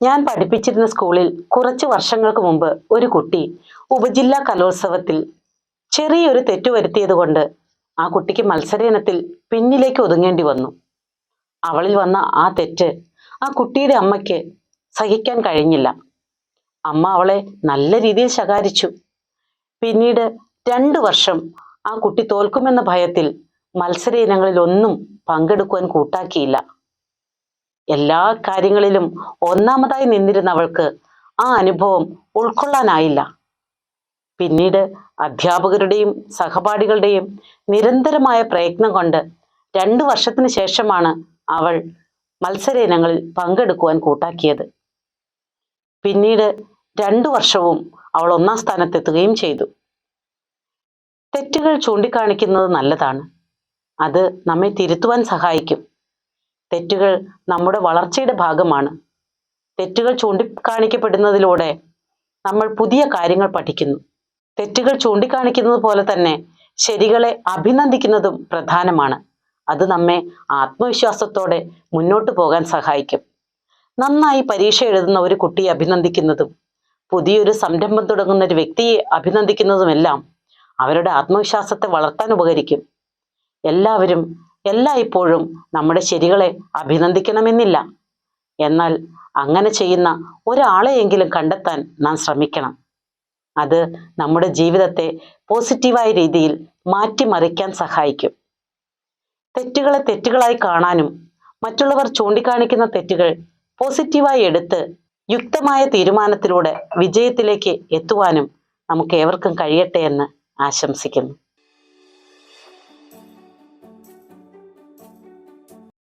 ഞാൻ പഠിപ്പിച്ചിരുന്ന സ്കൂളിൽ കുറച്ച് വർഷങ്ങൾക്ക് മുമ്പ് ഒരു കുട്ടി ഉപജില്ലാ കലോത്സവത്തിൽ ചെറിയൊരു തെറ്റു വരുത്തിയതുകൊണ്ട് ആ കുട്ടിക്ക് മത്സര ഇനത്തിൽ പിന്നിലേക്ക് ഒതുങ്ങേണ്ടി വന്നു. അവളിൽ വന്ന ആ തെറ്റ് ആ കുട്ടിയുടെ അമ്മയ്ക്ക് സഹിക്കാൻ കഴിഞ്ഞില്ല. അമ്മ അവളെ നല്ല രീതിയിൽ ശകാരിച്ചു. പിന്നീട് രണ്ടു വർഷം ആ കുട്ടി തോൽക്കുമെന്ന ഭയത്തിൽ മത്സര ഇനങ്ങളിൽ ഒന്നും പങ്കെടുക്കുവാൻ കൂട്ടാക്കിയില്ല. എല്ലാ കാര്യങ്ങളിലും ഒന്നാമതായി നിന്നിരുന്നവൾക്ക് ആ അനുഭവം ഉൾക്കൊള്ളാനായില്ല. പിന്നീട് അധ്യാപകരുടെയും സഹപാഠികളുടെയും നിരന്തരമായ പ്രയത്നം കൊണ്ട് രണ്ടു വർഷത്തിന് ശേഷമാണ് അവൾ മത്സര ഇനങ്ങളിൽ പങ്കെടുക്കുവാൻ കൂട്ടാക്കിയത്. പിന്നീട് രണ്ടു വർഷവും അവൾ ഒന്നാം സ്ഥാനത്തെത്തുകയും ചെയ്തു. തെറ്റുകൾ ചൂണ്ടിക്കാണിക്കുന്നത് നല്ലതാണ്. അത് നമ്മെ തിരുത്തുവാൻ സഹായിക്കും. തെറ്റുകൾ നമ്മുടെ വളർച്ചയുടെ ഭാഗമാണ്. തെറ്റുകൾ ചൂണ്ടിക്കാണിക്കപ്പെടുന്നതിലൂടെ നമ്മൾ പുതിയ കാര്യങ്ങൾ പഠിക്കുന്നു. തെറ്റുകൾ ചൂണ്ടിക്കാണിക്കുന്നത് പോലെ തന്നെ ശരികളെ അഭിനന്ദിക്കുന്നതും പ്രധാനമാണ്. അത് നമ്മെ ആത്മവിശ്വാസത്തോടെ മുന്നോട്ട് പോകാൻ സഹായിക്കും. നന്നായി പരീക്ഷ എഴുതുന്ന ഒരു കുട്ടിയെ അഭിനന്ദിക്കുന്നതും പുതിയൊരു സംരംഭം തുടങ്ങുന്ന ഒരു വ്യക്തിയെ അഭിനന്ദിക്കുന്നതുമെല്ലാം അവരുടെ ആത്മവിശ്വാസത്തെ വളർത്താൻ ഉപകരിക്കും. എല്ലാവരും എല്ലായ്പ്പോഴും നമ്മുടെ ശരികളെ അഭിനന്ദിക്കണമെന്നില്ല. എന്നാൽ അങ്ങനെ ചെയ്യുന്ന ഒരാളെയെങ്കിലും കണ്ടെത്താൻ നാം ശ്രമിക്കണം. അത് നമ്മുടെ ജീവിതത്തെ പോസിറ്റീവായ രീതിയിൽ മാറ്റിമറിക്കാൻ സഹായിക്കും. തെറ്റുകളെ തെറ്റുകളായി കാണാനും മറ്റുള്ളവർ ചൂണ്ടിക്കാണിക്കുന്ന തെറ്റുകൾ പോസിറ്റീവായി എടുത്ത് യുക്തമായ തീരുമാനത്തിലൂടെ വിജയത്തിലേക്ക് എത്തുവാനും നമുക്ക് ഏവർക്കും കഴിയട്ടെ എന്ന് ആശംസിക്കുന്നു.